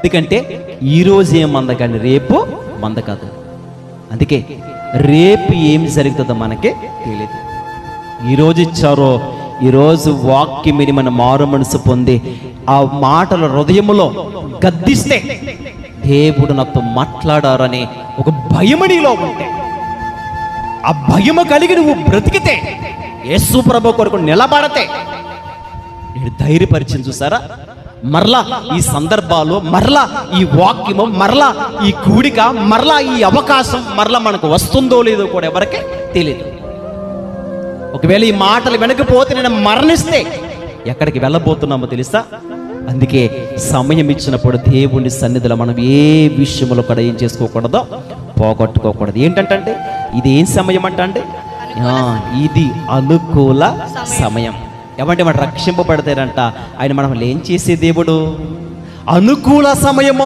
ఎందుకంటే ఈరోజు ఏం మంద కానీ రేపు మంద కాదు అందుకే రేపు ఏం జరుగుతుందో మనకే తెలియదు ఈరోజు ఇచ్చారో ఈరోజు వాక్యం మీద మన మారు మనసు పొంది ఆ మాటల హృదయములో గద్దిస్తే దేవుడు నాతో మాట్లాడారని ఒక భయము నీలో ఉంటే ఆ భయము కలిగి నువ్వు బ్రతికితే యేసు ప్రభు కొరకు నిలబడితే నేను ధైర్యపరిచింది చూసారా? మరలా ఈ సందర్భాలు మరలా ఈ వాక్యము మరలా ఈ కూడిక మరలా ఈ అవకాశం మరలా మనకు వస్తుందో లేదో కూడా ఎవరికే తెలియదు ఒకవేళ ఈ మాటలు వెనకపోతే నేను మరణిస్తే ఎక్కడికి వెళ్ళబోతున్నామో తెలుసా? అందుకే సమయం ఇచ్చినప్పుడు దేవుని సన్నిధిలో మనం ఏ విషయంలో కూడా ఏం చేసుకోకూడదో పోగొట్టుకోకూడదు. ఏంటంటే ఇది ఏం సమయం అంటే ఇది అనుకూల సమయం. ఏమంటే మనం రక్షింపబడతారంట? ఆయన మనం ఏం చేసే దేవుడు? అనుకూల సమయము